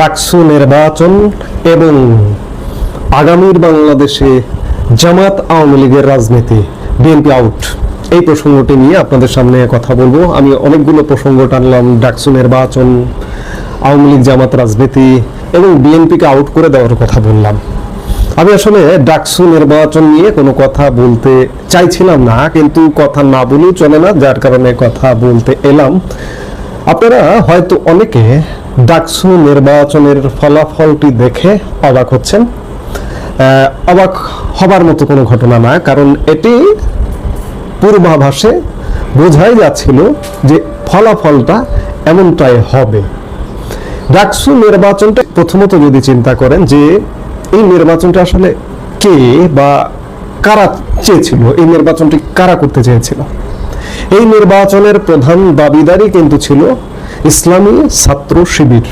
ডাকসু নির্বাচন এবং আগামীর বাংলাদেশে জামাত আওয়ামী লীগের রাজনীতি। বিএনপি আউট এই প্রসঙ্গটি নিয়ে আপনাদের সামনে কথা বলব। আমি অনেকগুলো প্রসঙ্গ টানলাম। ডাকসু নির্বাচন, আওয়ামী লীগ জামাত রাজনীতি এবং বিএনপিকে আউট করে দেওয়ার কথা বললাম। আমি আসলে ডাকসু নির্বাচন নিয়ে কোনো কথা বলতে চাইছিলাম না, কিন্তু কথা না বলেও চলে না, যার কারণে কথা বলতে এলাম। আপনারা হয়তো অনেকে ডাকসু নির্বাচনের ফলাফলটি দেখে অবাক হচ্ছেন। অবাক হবার মতো কোনো ঘটনা না, কারণ এটি পূর্বাভাসে বোঝাই যাচ্ছিল যে ফলাফলটা এমনটাই হবে। ডাকসু নির্বাচনটা প্রথমত যদি চিন্তা করেন যে এই নির্বাচনটা আসলে কে বা কারা চেয়েছিল? এই নির্বাচনটি কারা করতে চেয়েছিল? এই নির্বাচনের প্রধান দাবিদারই কিন্তু ছিল ইসলামী ছাত্র শিবির।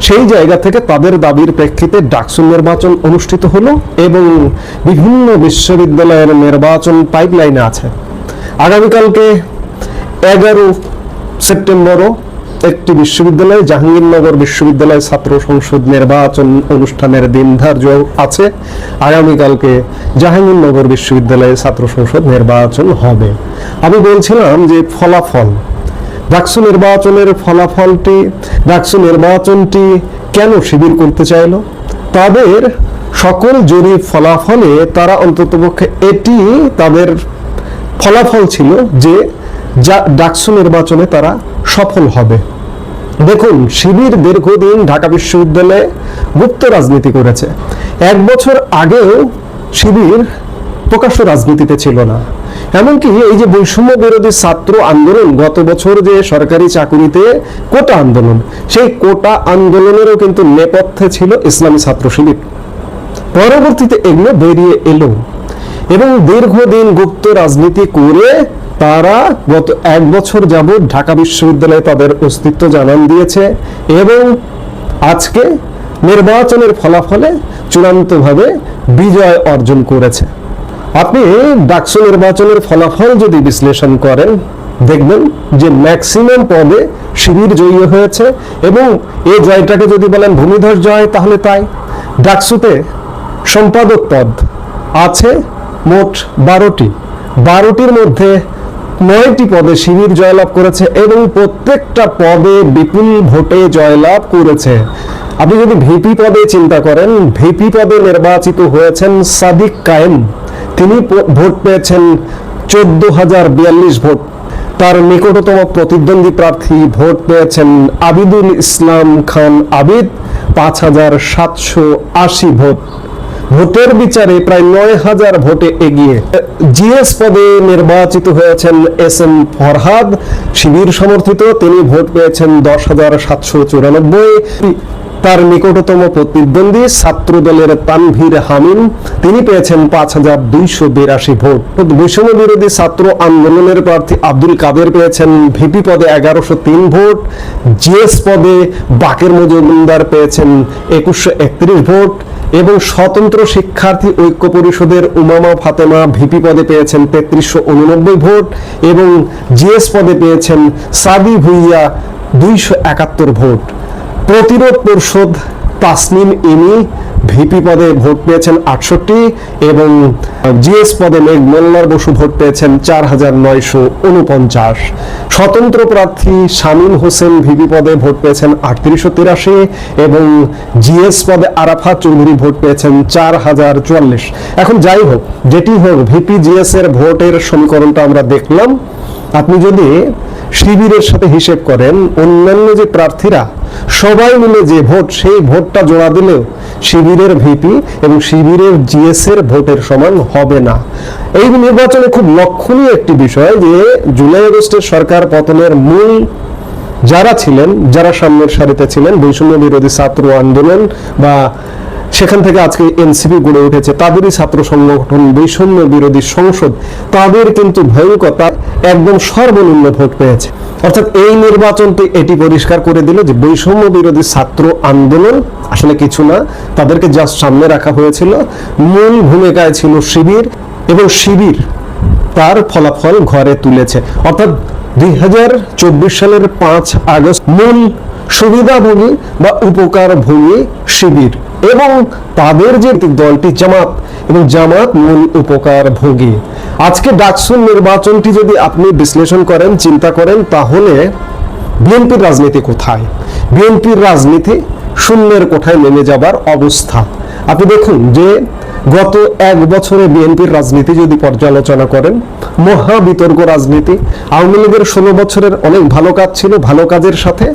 সেই জায়গা থেকে তাদের দাবির প্রেক্ষিতে ডাকসু নির্বাচন অনুষ্ঠিত হলো এবং বিভিন্ন বিশ্ববিদ্যালয়ের নির্বাচন পাইপলাইনে আছে। আগামীকালকে এগারো সেপ্টেম্বরও একটি বিশ্ববিদ্যালয়, জাহাঙ্গীরনগর বিশ্ববিদ্যালয় ছাত্র সংসদ নির্বাচন অনুষ্ঠানের দিন ধার্য আছে। আগামীকালকে জাহাঙ্গীরনগর বিশ্ববিদ্যালয়ে ছাত্র সংসদ নির্বাচন হবে। আমি বলছিলাম যে ফলাফল ডাকসু নির্বাচনের ফলাফলটি ডাকসু নির্বাচনটি কেন শিবির করতে চাইলো? তাদের সকল জরিপ ফলাফলে তারা অন্ততপক্ষে এটি তাদের ফলাফল ছিল যে যা ডাকসু নির্বাচনে তারা সফল হবে। দেখুন, শিবির দীর্ঘদিন ঢাকা বিশ্ববিদ্যালয়ে গুপ্ত রাজনীতি করেছে। এক বছর আগেও শিবির প্রকাশ্য রাজনীতিতে ছিল না। এমনকি এই যে বৈষম্য বিরোধী ছাত্র আন্দোলন গত বছর যে সরকারি চাকুরিতে কোটা আন্দোলন, সেই কোটা আন্দোলনেরও কিন্তু নেপথ্যে ছিল ইসলামী ছাত্র শিবির পরবর্তীতে এগুলো বেরিয়ে এলো এবং দীর্ঘদিন গুপ্ত রাজনীতি করে তারা গত এক বছর যাবৎ ঢাকা বিশ্ববিদ্যালয়ে তাদের অস্তিত্ব জানান দিয়েছে এবং আজকে নির্বাচনের ফলাফলে চূড়ান্তভাবে বিজয় অর্জন করেছে। আপনি ডাকসু নির্বাচনের ফলাফল যদি বিশ্লেষণ করেন, দেখবেন যে ম্যাক্সিমাম পদে শিবির জয়ী হয়েছে এবং এই জয়টাকে যদি বলেন ভূমিধর জয়, তাহলে তাই। ডাকসুতে সম্পাদক পদ আছে মোট বারোটি। বারোটির মধ্যে নয়টি পদে শিবির জয়লাভ করেছে এবং প্রত্যেকটা পদে বিপুল ভোটে জয়লাভ করেছে। আপনি যদি ভিপি পদে চিন্তা করেন, ভিপি পদে নির্বাচিত হয়েছেন সাদিক কায়েম। তিনি ভোট পেয়েছেন চোদ্দ হাজার বিয়াল্লিশ ভোট। তার নিকটতম প্রতিদ্বন্দ্বী প্রার্থী ভোট পেয়েছেন আবিদুল ইসলাম খান আবিদ পাঁচ হাজার সাতশো আশি ভোট। ভোটের বিচারে প্রায় নয় হাজার ভোটে এগিয়ে। জিএস পদে নির্বাচিত হয়েছেন এস এম ফরহাদ। শিবির সমর্থিত তিনি ভোট পেয়েছেন দশ হাজার সাতশো চুরানব্বই। তার নিকটতম প্রতিদ্বন্দ্বী ছাত্র দলের তানভীর হামিম। তিনি পেয়েছেন পাঁচ হাজার দুইশো বিরাশি ভোট। বৈষম্য বিরোধী ছাত্র আন্দোলনের প্রার্থী আব্দুল কাদের পেয়েছেন ভিপি পদে এগারোশো তিন ভোট। জিএস পদে বাকের মজুমদার পেয়েছেন একুশশো একত্রিশ ভোট। এবং স্বতন্ত্র শিক্ষার্থী ঐক্য পরিষদের উমামা ফাতেমা ভিপি পদে পেয়েছেন তেত্রিশশো উননব্বই ভোট। এবং জিএস পদে পেয়েছেন সাদি ভুইয়া দুইশো একাত্তর ভোট। প্রতিরোধ পরিষদ তাসনিম ইনি ভিপি পদে ভোট পেয়েছেন আটষট্টি এবং জিএস পদে মেঘ মোল্লার বসু ভোট পেয়েছেন চার হাজার নয়শো উনপঞ্চাশ। স্বতন্ত্র প্রার্থী শামীম হোসেন ভিপি পদে ভোট পেয়েছেন আটত্রিশশো তিরাশি এবং জিএস পদে আরাফা চৌধুরী ভোট পেয়েছেন চার হাজার চুয়াল্লিশ। এখন যাই হোক, যেটি হোক, ভিপি জিএস এর ভোটের সমীকরণটা আমরা দেখলাম। আপনি যদি শিবিরের সাথে হিসেব করেন অন্যান্য যে প্রার্থীরা, সবাই মিলে যে ভোট, সেই ভোটটা জোড়া দিলেও শিবিরের ভিপি এবং শিবিরের জিএস এর ভোটের সমান হবে না। এই নির্বাচনে খুব লক্ষণীয় একটি বিষয় যে জুলাই আগস্টের সরকার পতনের মূল যারা ছিলেন, যারা সামনের সারিতে ছিলেন, বৈষম্য বিরোধী ছাত্র আন্দোলন বা সেখান থেকে আজকে এনসিপি গড়ে উঠেছে। তাদেরই ছাত্র সংগঠন বৈষম্য বিরোধী সংসদ, তাদের কিন্তু ভয়ঙ্কর একদম সর্বনিম্ন ভোট পেয়েছে। অর্থাৎ এই নির্বাচনটি এটি পরিষ্কার করে দিল যে বৈষম্য বিরোধী ছাত্র আন্দোলন আসলে কিছু না, তাদেরকে জাস্ট সামনে রাখা হয়েছিল। মূল ভূমিকায় ছিল শিবির এবং শিবির তার ফলাফল ঘরে তুলেছে। অর্থাৎ দুই হাজার চব্বিশ সালের পাঁচ আগস্ট মূল সুবিধাভোগী বা উপকারভোগী শিবির। এবং তাদের যে দলটি জামাত এবং জামাত মূল উপকার ভোগী আজকে ডাকসুন নির্বাচনটি যদি আপনি বিশ্লেষণ করেন, চিন্তা করেন, তাহলে বিএনপির রাজনীতি কোথায়? বিএনপির রাজনীতি শূন্যের কোঠায় নেমে যাবার অবস্থা। আপনি দেখুন যে গত এক বছরে বিএনপির রাজনীতি যদি পর্যালোচনা করেন, মহা বিতর্ক রাজনীতি। আওয়ামী লীগের ষোলো বছরের অনেক ভালো কাজ ছিল, ভালো কাজের সাথে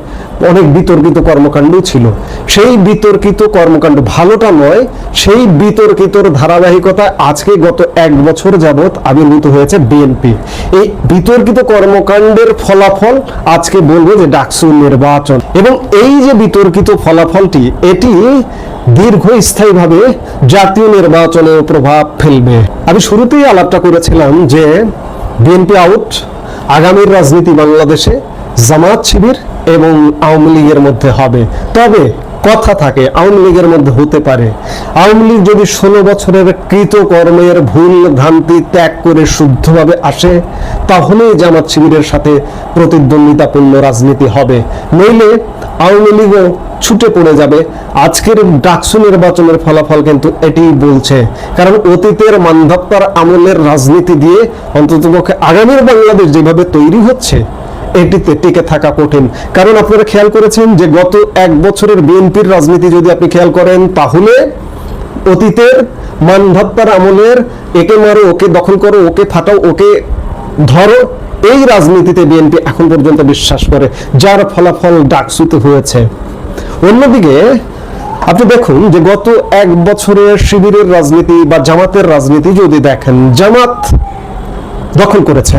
অনেক বিতর্কিত কর্মকাণ্ড ছিল। সেই বিতর্কিত কর্মকাণ্ড ভালোটা নয়, সেই বিতর্কিতর ধারাবাহিকতায় আজকে গত এক বছর যাবৎ আবির্ভূত হয়েছে বিএনপি। এই বিতর্কিত কর্মকাণ্ডের ফলাফল আজকে বলব যে ডাকসু নির্বাচন। এবং এই যে বিতর্কিত ফলাফলটি, এটি দীর্ঘস্থায়ীভাবে জাতীয় নির্বাচনে প্রভাব ফেলবে। আমি শুরুতেই আলাপটা করেছিলাম যে বিএনপি আউট আগামীর রাজনীতি বাংলাদেশে জামাত শিবির এবং আওয়ামী লীগের মধ্যে হবে। তবে কথা থাকে, আওয়ামী লীগের মধ্যে হতে পারে। আওয়ামী লীগ যদি ষোলো বছরের কৃতকর্মের ভুল ভ্রান্তি ত্যাগ করে শুদ্ধভাবে আসে, তাহলেই জামাত শিবিরের সাথে প্রতিদ্বন্দ্বিতাপূর্ণ রাজনীতি হবে। নইলে আওয়ামী লীগও ছুটে পড়ে যাবে। আজকের ডাকসু নির্বাচনের ফলাফল কিন্তু এটি বলছে। কারণ অতীতের মান্ধাত্তার আমলের রাজনীতি দিয়ে অন্ততপক্ষে আগামীর বাংলাদেশ যেভাবে তৈরি হচ্ছে এটিতে টিকে থাকা কঠিন। কারণ আপনারা খেয়াল করেছেন যে গত এক বছরের বিএনপির রাজনীতি যদি আপনি খেয়াল করেন, তাহলে অতীতের মানধাত্তার আমলের একে মারো, ওকে দখল করো, ওকে ফাটাও, ওকে ধরো, এই রাজনীতিতে বিএনপি এখন পর্যন্ত বিশ্বাস করে, যার ফলাফল ডাকসুতে হয়েছে। অন্যদিকে, আপনি দেখুন যে গত এক বছরের শিবিরের রাজনীতি বা জামাতের রাজনীতি যদি দেখেন, জামাত দখল করেছে।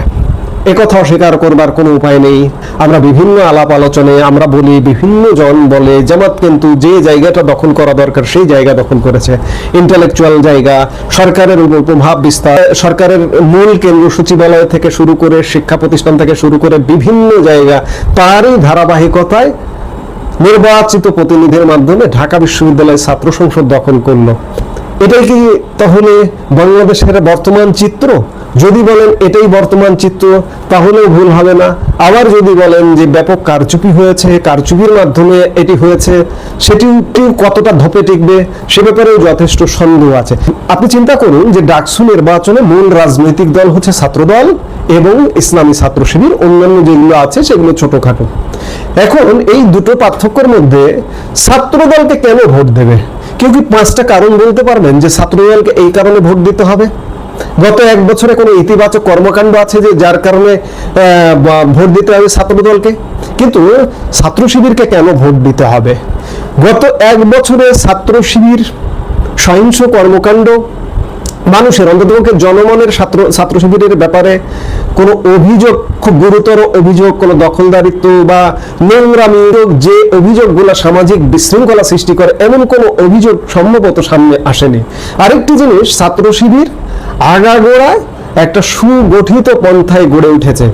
একথা অস্বীকার করবার কোনো উপায় নেই। আমরা বিভিন্ন আলাপ আলোচনায় আমরা বলি, বিভিন্ন জন বলে, জামাত কিন্তু যে জায়গাটা দখল করা দরকার সেই জায়গা দখল করেছে। ইন্টালেকচুয়াল জায়গা, সরকারের উপর প্রভাব বিস্তার, সরকারের মূল কেন্দ্র সচিবালয় থেকে শুরু করে শিক্ষা প্রতিষ্ঠান থেকে শুরু করে বিভিন্ন জায়গা, তারই ধারাবাহিকতায় নির্বাচিত প্রতিনিধির মাধ্যমে ঢাকা বিশ্ববিদ্যালয় ছাত্র সংসদ দখল করল। এটাই কি তাহলে বাংলাদেশের বর্তমান চিত্র? যদি বলেন এটাই বর্তমান চিত্র, তাহলেও ভুল হবে না। আবার যদি বলেন যে ব্যাপক কারচুপি হয়েছে, কারচুপির মাধ্যমে এটি হয়েছে, সেটিও কতটা ধপে টিকবে, সে ব্যাপারেও যথেষ্ট সন্দেহ আছে। আপনি চিন্তা করুন যে ডাকসু নির্বাচনে মূল রাজনৈতিক দল হচ্ছে ছাত্রদল এবং ইসলামী ছাত্র শিবির অন্যান্য যেগুলো আছে সেগুলো ছোটখাটো। এখন এই দুটো পার্থক্যের মধ্যে ছাত্রদলকে কেন ভোট দেবে? কেউ কি পাঁচটা কারণ বলতে পারবেন যে ছাত্রদলকে এই কারণে ভোট দিতে হবে? গত এক বছরে কোনো ইতিবাচক কর্মকাণ্ড আছে যে যার কারণে ভোট দিতে হবে ছাত্রদলকে কিন্তু ছাত্র শিবিরকে কেন ভোট দিতে হবে? গত এক বছরে ছাত্র শিবির সহিংস কর্মকাণ্ড, মানুষের অন্ততপক্ষে জনমনের ছাত্র ছাত্র শিবিরের ব্যাপারে কোনো অভিযোগ, খুব গুরুতর অভিযোগ, কোনো দখলদারিত্ব বা নোংরামি, যে অভিযোগগুলো সামাজিক বিশৃঙ্খলা সৃষ্টি করে, এমন কোনো অভিযোগ সম্ভবত সামনে আসেনি। আরেকটি জিনিস, ছাত্র শিবির আগাগোড়ায় একটা সুগঠিত পন্থায় গড়ে উঠেছে।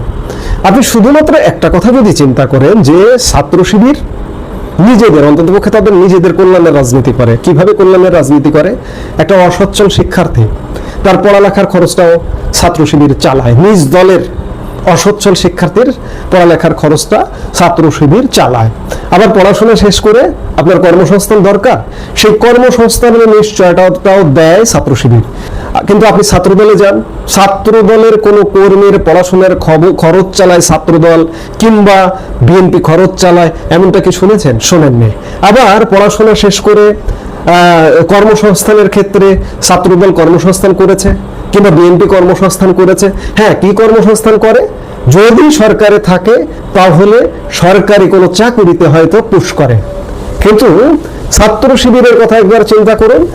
আপনি শুধুমাত্র একটা কথা যদি চিন্তা করেন যে ছাত্র শিবির নিজেদের অন্ততপক্ষে তাদের নিজেদের কল্যাণের রাজনীতি করে। কীভাবে কল্যাণের রাজনীতি করে? একটা অসচ্ছল শিক্ষার্থী, তার পড়ালেখার খরচটাও ছাত্র শিবির চালায়। নিজ দলের অসচ্ছল শিক্ষার্থীর পড়ালেখার খরচটা ছাত্র শিবির চালায়। আবার পড়াশোনা শেষ করে আপনার কর্মসংস্থান দরকার। সেই কর্মসংস্থানের নিশ্চয়তাটাও দেয় ছাত্র শিবির। কিন্তু আপনি ছাত্রদলে যান। ছাত্রদলের কোনো কর্মীর পড়াশোনার খব- খরচ চালায় ছাত্রদল কিংবা বিএনপি খরচ চালায়, এমনটা কি শুনেছেন? শোনেননি। আবার পড়াশোনা শেষ করে কর্মসংস্থানের ক্ষেত্রে ছাত্রদল কর্মসংস্থান করেছে কিংবা বিএনপি কর্মসংস্থান করেছে। হ্যাঁ কি কর্মসংস্থান করে? যদি সরকারে থাকে, তাহলে সরকারি কোনো চাকুরিতে হয়তো পুশ করে। কিন্তু ছাত্র শিবিরের কথা একবার চিন্তা করুন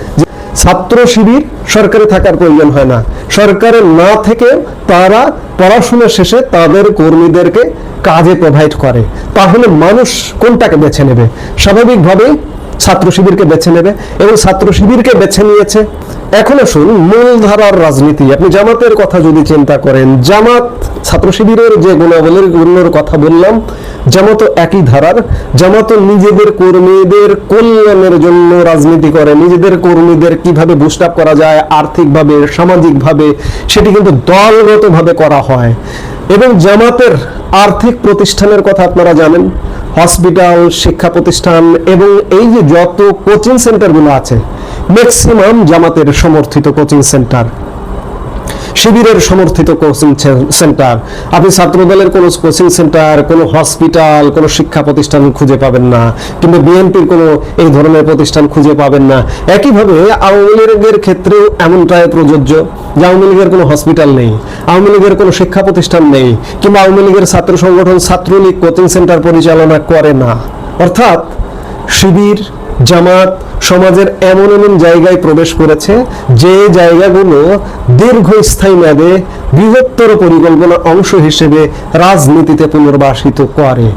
ছাত্র শিবির সরকারে থাকার প্রয়োজন হয় না। সরকারে না থেকে তারা পড়াশোনা শেষে তাদের কর্মীদেরকে কাজে প্রোভাইড করে। তাহলে মানুষ কোনটাকে বেছে নেবে? স্বাভাবিকভাবেই ছাত্র শিবিরকে বেছে নেবে এবং ছাত্র শিবিরকে বেছে নিয়েছে এখন আসুন মূলধারার রাজনীতি। আপনি জামাতের কথা যদি চিন্তা করেন, জামাত ছাত্র শিবিরের যে গুণাবলীর গুণের কথা বললাম, জামাত একই ধারার। জামাত নিজেদের কর্মীদের কল্যাণের জন্য রাজনীতি করে, নিজেদের কর্মীদের কীভাবে বুস্ট আপ করা যায়, আর্থিকভাবে, সামাজিকভাবে, সেটি কিন্তু দলগতভাবে করা হয়। এবং জামাতের আর্থিক প্রতিষ্ঠানের কথা আপনারা জানেন, হসপিটাল, শিক্ষা প্রতিষ্ঠান, এবং এই যে যত কোচিং সেন্টারগুলো আছে ম্যাক্সিমাম জামাতের সমর্থিত কোচিং সেন্টার শিবিরের সমর্থিত কোচিং সেন্টার আপনি ছাত্রদলের কোনো কোচিং সেন্টার কোনো হসপিটাল কোনো শিক্ষা প্রতিষ্ঠান খুঁজে পাবেন না, কিংবা বিএনপির কোনো এই ধরনের প্রতিষ্ঠান খুঁজে পাবেন না। একইভাবে আওয়ামী লীগের ক্ষেত্রেও এমনটাই প্রযোজ্য যে আওয়ামী লীগের কোনো হসপিটাল নেই, আওয়ামী লীগের কোনো শিক্ষা প্রতিষ্ঠান নেই, কিংবা আওয়ামী লীগের ছাত্র সংগঠন ছাত্রলীগ কোচিং সেন্টার পরিচালনা করে না। অর্থাৎ শিবির জামাত সমাজের এমন এমন জায়গায় প্রবেশ করেছে যে জায়গাগুলো দীর্ঘস্থায়ী মেয়াদে বৃহত্তর পরিকল্পনা অংশ হিসেবে রাজনীতিতে পুনর্বাসিত করে।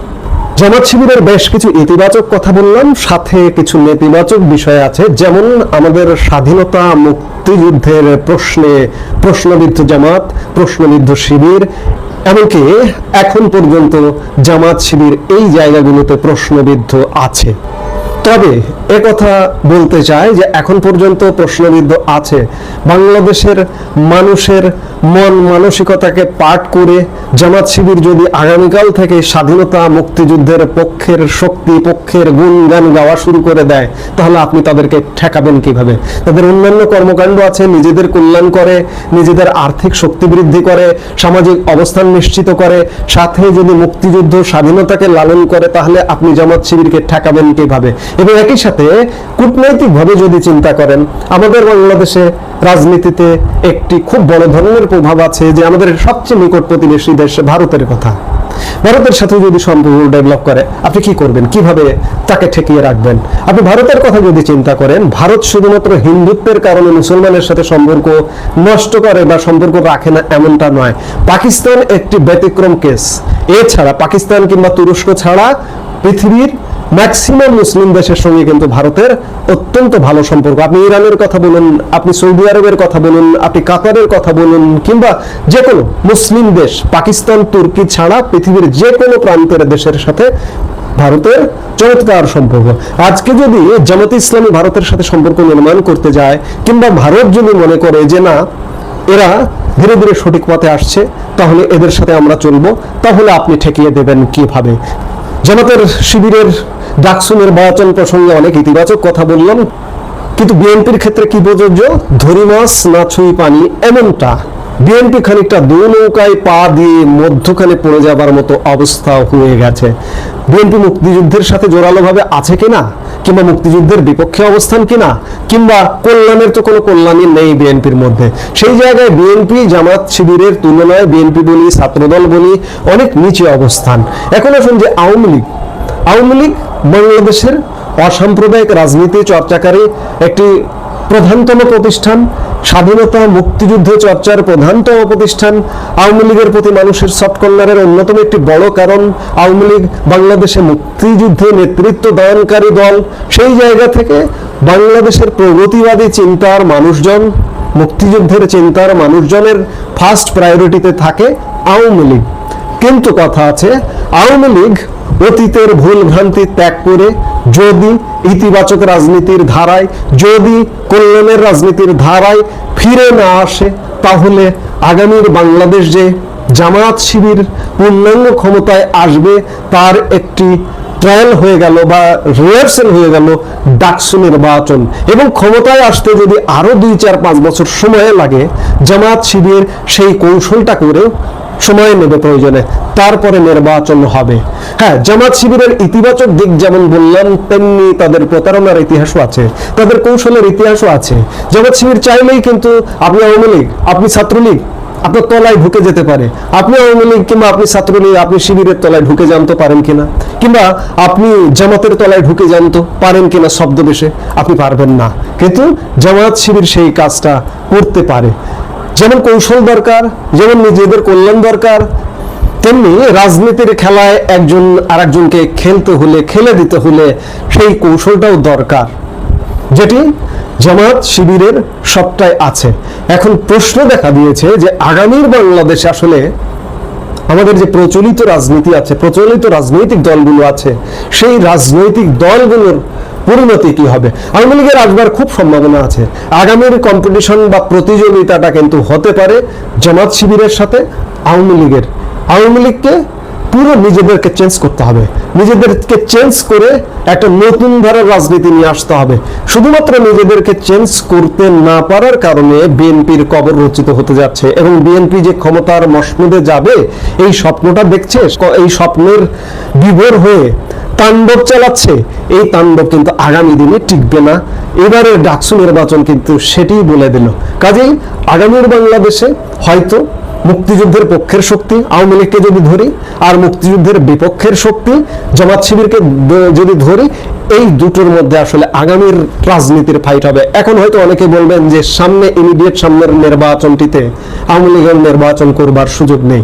জামাত শিবিরের বেশ কিছু ইতিবাচক কথা বললাম, সাথে কিছু নেতিবাচক বিষয় আছে, যেমন আমাদের স্বাধীনতা মুক্তিযুদ্ধের প্রশ্নে প্রশ্নবিদ্ধ জামাত, প্রশ্নবিদ্ধ শিবির, এমনকি এখন পর্যন্ত জামাত শিবির এই জায়গাগুলোতে প্রশ্নবিদ্ধ আছে। তবে কথা বলতে চাই যে এখন পর্যন্ত প্রশ্নবিদ্ধ আছে বাংলাদেশের মানুষের মন মানসিকতাকে পাঠ করে জামাত শিবির যদি আগামীকাল থেকে স্বাধীনতা মুক্তিযুদ্ধের পক্ষের শক্তি, পক্ষের গুণগান গাওয়া শুরু করে দেয়, তাহলে আপনি তাদেরকে ঠেকাবেন কীভাবে? তাদের অন্যান্য কর্মকাণ্ড আছে, নিজেদের কল্যাণ করে, নিজেদের আর্থিক শক্তি বৃদ্ধি করে, সামাজিক অবস্থান নিশ্চিত করে, সাথে যদি মুক্তিযুদ্ধ স্বাধীনতাকে লালন করে, তাহলে আপনি জামাত শিবিরকে ঠেকাবেন কীভাবে? এবং একই সাথে কূটনৈতিকভাবে যদি চিন্তা করেন, আমাদের বাংলাদেশে রাজনীতিতে একটি খুব বড় ধরনের প্রভাব আছে যে আমাদের সবচেয়ে নিকট প্রতিবেশী দেশ ভারতের কথা। ভারতের সাথে যদি সম্পর্ক ডেভেলপ করে, আপনি কি করবেন? কীভাবে তাকে ঠেকিয়ে রাখবেন? আপনি ভারতের কথা যদি চিন্তা করেন, ভারত শুধুমাত্র হিন্দুত্বের কারণে মুসলমানের সাথে সম্পর্ক নষ্ট করে বা সম্পর্ক রাখে না এমনটা নয়। পাকিস্তান একটি ব্যতিক্রম কেস এছাড়া পাকিস্তান কিংবা তুরস্ক ছাড়া পৃথিবীর ম্যাক্সিমাম মুসলিম দেশের সঙ্গে কিন্তু ভারতের অত্যন্ত ভালো সম্পর্ক। আপনি ইরানের কথা বলুন, আপনি সৌদি আরবের কথা বলুন, আপনি কাতারের কথা বলুন, কিংবা যে কোনো মুসলিম দেশ, পাকিস্তান, তুর্কি ছাড়া পৃথিবীর যে কোনো প্রান্তের দেশের সাথে ভারতের চমৎকার সম্পর্ক। আজকে যদি জামাত ইসলামী ভারতের সাথে সম্পর্ক নির্মাণ করতে যায়, কিংবা ভারত যদি মনে করে যে না, এরা ধীরে ধীরে সঠিক পথে আসছে, তাহলে এদের সাথে আমরা চলবো, তাহলে আপনি ঠেকিয়ে দেবেন কীভাবে? জামাতের শিবিরের ডাকসুমের বাচন প্রসঙ্গে অনেক ইতিবাচক কথা বললাম কিন্তু বিএনপির ক্ষেত্রে কি প্রযোজ্য? ধরি মাছ, না ছুঁই পানি, এমনটা। বিএনপি খানিকটা দু নৌকায় পা দিয়ে মধ্যখানে পড়ে যাবার মতো অবস্থা হয়ে গেছে। বিএনপি মুক্তিযুদ্ধের সাথে জোরালোভাবে আছে কিনা? কিংবা মুক্তিযুদ্ধের বিপক্ষে অবস্থান কিনা, কিংবা কল্যাণের তো কোনো কল্যাণই নেই বিএনপির মধ্যে। সেই জায়গায় বিএনপি জামাত শিবিরের তুলনায় বিএনপি বলি, ছাত্রদল বলি, অনেক নিচে অবস্থান। এখন আসুন যে আওয়ামী লীগ। আওয়ামী লীগ বাংলাদেশের অসাম্প্রদায়িক রাজনীতি চর্চাকারী একটি প্রধানতম প্রতিষ্ঠান। স্বাধীনতা, মুক্তিযুদ্ধ চর্চার প্রধানতম প্রতিষ্ঠান, আওয়ামী লীগের প্রতি মানুষের সফট কর্নারের অন্যতম একটি বড় কারণ আওয়ামী লীগ বাংলাদেশে মুক্তিযুদ্ধে নেতৃত্ব দানকারী দল। সেই জায়গা থেকে বাংলাদেশের প্রগতিবাদী চিন্তার মানুষজন, মুক্তিযুদ্ধের চিন্তার মানুষজনের ফার্স্ট প্রায়োরিটিতে থাকে আওয়ামী লীগ। কিন্তু কথা আছে, আওয়ামী লীগ অতীতের ভুল ভ্রান্তি ত্যাগ করে যদি ইতিবাচক রাজনীতির ধারায়, যদি কল্যাণের রাজনীতির ধারায় ফিরে না আসে, তাহলে আগামীর বাংলাদেশ যে জামায়াত শিবির পূর্ণাঙ্গ ক্ষমতায় আসবে, তার একটি ট্রায়াল হয়ে গেল বা রিহার্সেল হয়ে গেল ডাকসু নির্বাচন। এবং ক্ষমতায় আসতে যদি আরও দুই, চার, পাঁচ বছর সময় লাগে, জামায়াত শিবির সেই কৌশলটা করে সময় নেবে প্রয়োজনে, তারপরে নির্বাচন হবে। হ্যাঁ জামাত শিবিরের ইতিবাচক দিক যেমন বললাম, তেমনি তাদের প্রতারণার ইতিহাসও আছে, তাদের কৌশলের ইতিহাসও আছে। জামাত শিবির চাইলেই কিন্তু আপনি আওয়ামী লীগ, আপনি ছাত্রলীগ, আপনার তলায় ঢুকে যেতে পারে। আপনি আওয়ামী লীগ কিংবা আপনি ছাত্রলীগ, আপনি শিবিরের তলায় ঢুকে জানতে পারেন কিনা? কিংবা আপনি জামাতের তলায় ঢুকে জানতে পারেন কিনা শব্দবেশে? আপনি পারবেন না। কিন্তু জামাত শিবির সেই কাজটা করতে পারে। যেমন কৌশল দরকার, যেমন নিজেদের কল্যাণ দরকার, তেমনি রাজনীতির খেলায় একজন আরেকজনকে খেলতে হলে, খেলে দিতে হলে সেই কৌশলটাও দরকার। যেটি জামাত শিবিরের সবটাই আছে। এখন প্রশ্ন দেখা দিয়েছে যে আগামীর বাংলাদেশে আসলে আমাদের যে প্রচলিত রাজনীতি আছে, প্রচলিত রাজনৈতিক দলগুলো আছে, সেই রাজনৈতিক দলগুলোর পরিণতি কি হবে? আওয়ামী লীগের আসবার খুব সম্ভাবনা আছে। আগামীর কম্পিটিশন বা প্রতিযোগিতাটা কিন্তু হতে পারে জামাত শিবিরের সাথে আওয়ামী লীগের। আওয়ামী লীগকে পুরো নিজেদেরকে চেঞ্জ করতে হবে। নিজেদেরকে চেঞ্জ করে একটা নতুন ধারার রাজনীতি নিয়ে আসতে হবে। শুধুমাত্র নিজেদেরকে চেঞ্জ করতে না পারার কারণে বিএনপির কবর রচিত হতে যাচ্ছে এবং বিএনপি যে ক্ষমতার মসমুদে যাবে, এই স্বপ্নটা দেখছে, এই স্বপ্নের বিভোর হয়ে তাণ্ডব চালাচ্ছে, এই তাণ্ডব কিন্তু আগামী দিনে টিকবে না। এবারের ডাকসু নির্বাচন কিন্তু সেটিই বলে দিল। কাজেই আগামীর বাংলাদেশে হয়তো মুক্তিযুদ্ধের পক্ষের শক্তি, আওয়ামী লীগকে যদি ধরি, আর মুক্তিযুদ্ধের বিপক্ষের শক্তি, জামাত শিবিরকে যদি ধরি, এই দুটোর মধ্যে আসলে আগামীর রাজনীতির ফাইট হবে। এখন হয়তো অনেকে বলবেন যে সামনে ইমিডিয়েট সামনের নির্বাচনটিতে আওয়ামী লীগের নির্বাচন করবার সুযোগ নেই।